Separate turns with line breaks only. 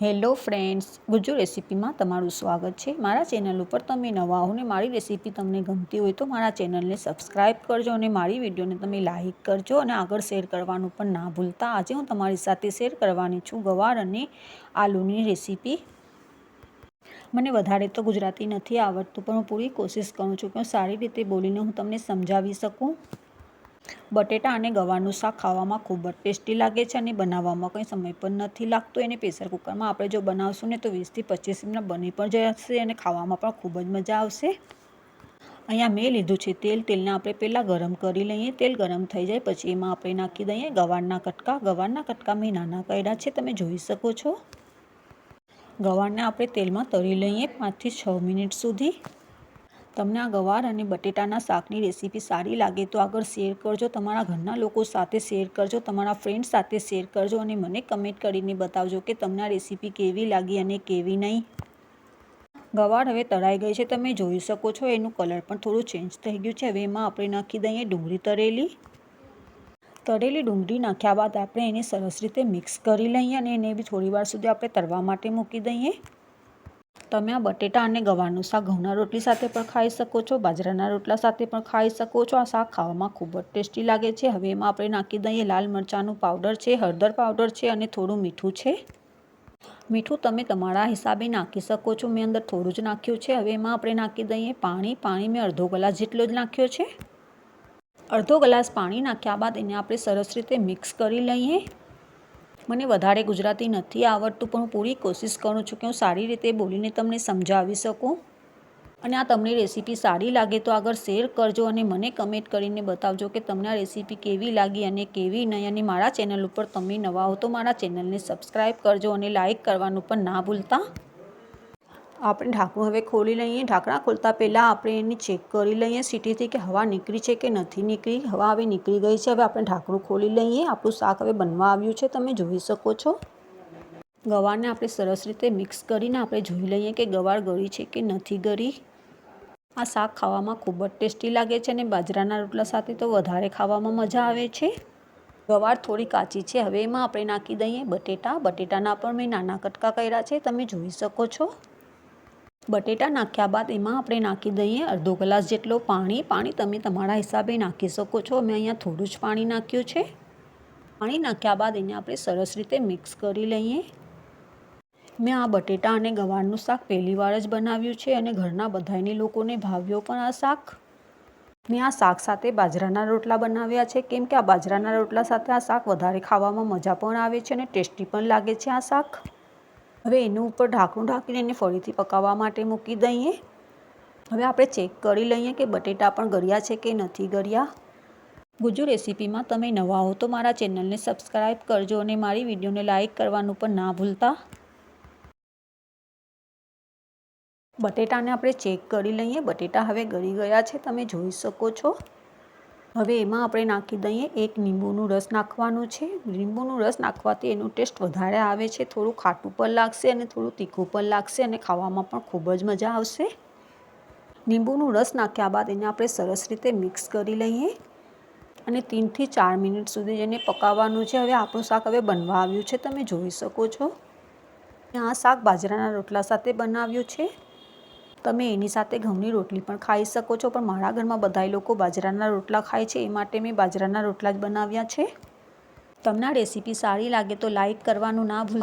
Hello friends, Gujju રેસિપીમાં તમારું સ્વાગત છે. મારા ચેનલ ઉપર તમે નવા હો ને મારી રેસિપી તમને ગમતી હોય તો મારા ચેનલને સબસ્ક્રાઈબ કરજો અને મારી વિડીયોને તમે લાઇક કરજો અને આગળ શેર કરવાનું પણ ના ભૂલતા. આજે હું તમારી સાથે શેર કરવાની છું ગવાર અને આલુની રેસિપી. મને વધારે તો ગુજરાતી નથી આવડતું, પણ હું પૂરી કોશિશ કરું છું કે હું સારી રીતે બોલીને હું તમને સમજાવી શકું. બટેટા અને ગવારનું શાક ખાવામાં ખૂબ જ ટેસ્ટી લાગે છે અને બનાવવામાં કંઈ સમય પણ નથી લાગતો. એને પ્રેશર કુકરમાં આપણે જો બનાવશું ને તો વીસથી પચીસ મિનિટ બની પણ જશે અને ખાવામાં પણ ખૂબ જ મજા આવશે. અહીંયા મેં લીધું છે તેલ. તેલને આપણે પહેલાં ગરમ કરી લઈએ. તેલ ગરમ થઈ જાય પછી એમાં આપણે નાખી દઈએ ગવારના કટકા. ગવારના કટકા મેં નાના કર્યા છે. તમે જોઈ શકો છો. ગવારને આપણે તેલમાં તળી લઈએ પાંચથી છ મિનિટ સુધી. તમને આ ગવાર અને બટેટાના શાકની રેસીપી સારી લાગે તો આગળ શેર કરજો, તમારા ઘરના લોકો સાથે શેર કરજો, તમારા ફ્રેન્ડ સાથે શેર કરજો અને મને કમેન્ટ કરીને બતાવજો કે તમને આ રેસીપી કેવી લાગી અને કેવી નહીં. ગવાર હવે તળાઈ ગઈ છે, તમે જોઈ શકો છો, એનું કલર પણ થોડું ચેન્જ થઈ ગયું છે. હવે એમાં આપણે નાખી દઈએ ડુંગળી તળેલી. તળેલી ડુંગળી નાખ્યા બાદ આપણે એને સરસ રીતે મિક્સ કરી લઈએ અને એને બી થોડી વાર સુધી આપણે તળવા માટે મૂકી દઈએ. તમે આ બટેટા અને ગવારનું શાક ઘઉંના રોટલી સાથે પણ ખાઈ શકો છો, બાજરાના રોટલા સાથે પણ ખાઈ શકો છો. આ શાક ખાવામાં ખૂબ જ ટેસ્ટી લાગે છે. હવે એમાં આપણે નાખી દઈએ લાલ મરચાંનું પાવડર છે, હળદર પાવડર છે અને થોડું મીઠું છે. મીઠું તમે તમારા હિસાબે નાખી શકો છો. મેં અંદર થોડું જ નાખ્યું છે. હવે એમાં આપણે નાખી દઈએ પાણી. પાણી મેં અડધો ગ્લાસ જેટલો જ નાખ્યો છે. અડધો ગ્લાસ પાણી નાખ્યા બાદ એને આપણે સરસ રીતે મિક્સ કરી લઈએ. મને વધારે ગુજરાતી નથી આવડતું, પણ હું પૂરી કોશિશ કરું છું કે હું સારી રીતે બોલીને તમને સમજાવી શકું. અને આ તમને રેસીપી સારી લાગે તો આગળ શેર કરજો અને મને કમેન્ટ કરીને બતાવજો કે તમને આ રેસીપી કેવી લાગી અને કેવી નહીં. અને મારા ચેનલ ઉપર તમે નવા હો તો મારા ચેનલને સબસ્ક્રાઈબ કરજો અને લાઇક કરવાનું પણ ના ભૂલતા. આપણે ઢાંકણું હવે ખોલી લઈએ. ઢાંકણા ખોલતા પહેલાં આપણે એને ચેક કરી લઈએ સીટીથી કે હવા નીકળી છે કે નથી નીકળી. હવા હવે નીકળી ગઈ છે. હવે આપણે ઢાંકણું ખોલી લઈએ. આપણું શાક હવે બનવા આવ્યું છે. તમે જોઈ શકો છો. ગવારને આપણે સરસ રીતે મિક્સ કરીને આપણે જોઈ લઈએ કે ગવાર ગળી છે કે નથી ગળી. આ શાક ખાવામાં ખૂબ જ ટેસ્ટી લાગે છે અને બાજરાના રોટલા સાથે તો વધારે ખાવામાં મજા આવે છે. ગવાર થોડી કાચી છે. હવે એમાં આપણે નાખી દઈએ બટેટા. બટેટાના પણ મેં નાના કટકા કર્યા છે. તમે જોઈ શકો છો. બટેટા નાખ્યા બાદ એમાં આપણે નાખી દઈએ અડધો ગ્લાસ જેટલો પાણી. પાણી તમે તમારા હિસાબે નાખી શકો છો. મેં અહીંયા થોડું જ પાણી નાખ્યું છે. પાણી નાખ્યા બાદ એને આપણે સરસ રીતે મિક્સ કરી લઈએ. મેં આ બટેટા અને ગવારનું શાક પહેલીવાર જ બનાવ્યું છે અને ઘરના બધાને લોકોને ભાવ્યો પણ આ શાક. મેં આ શાક સાથે બાજરાના રોટલા બનાવ્યા છે. કેમ કે આ બાજરાના રોટલા સાથે આ શાક વધારે ખાવામાં મજા પણ આવે છે અને ટેસ્ટી પણ લાગે છે આ શાક. હવે એનું ઉપર ઢાંકણું ઢાંકીને એને ફરીથી પકાવવા માટે મૂકી દઈએ. હવે આપણે ચેક કરી લઈએ કે બટેટા પણ ગળ્યા છે કે નથી ગળ્યા. ગુજુ રેસીપીમાં તમે નવા હો તો મારા ચેનલને સબસ્ક્રાઈબ કરજો અને મારી વિડીયોને લાઇક કરવાનું પણ ના ભૂલતા. બટેટાને આપણે ચેક કરી લઈએ. બટેટા હવે ગળી ગયા છે, તમે જોઈ શકો છો. હવે એમાં આપણે નાખી દઈએ એક લીંબુનું રસ નાખવાનું છે. લીંબુનું રસ નાખવાથી એનું ટેસ્ટ વધારે આવે છે, થોડું ખાટું પણ લાગશે અને થોડું તીખું પણ લાગશે અને ખાવામાં પણ ખૂબ જ મજા આવશે. લીંબુનું રસ નાખ્યા બાદ એને આપણે સરસ રીતે મિક્સ કરી લઈએ અને ત્રણથી ચાર મિનિટ સુધી એને પકાવવાનું છે. હવે આપણું શાક હવે બનવા આવ્યું છે, તમે જોઈ શકો છો. આ શાક બાજરાના રોટલા સાથે બનાવ્યું છે. તમે એની સાથે ઘઉંની રોટલી પણ ખાઈ શકો છો, પણ મારા ઘરમાં બધાય લોકો બાજરાના રોટલા ખાય છે, એ માટે મેં બાજરાના રોટલા જ બનાવ્યા છે. તમને રેસીપી સારી લાગે તો લાઇક કરવાનું ના ભૂલ.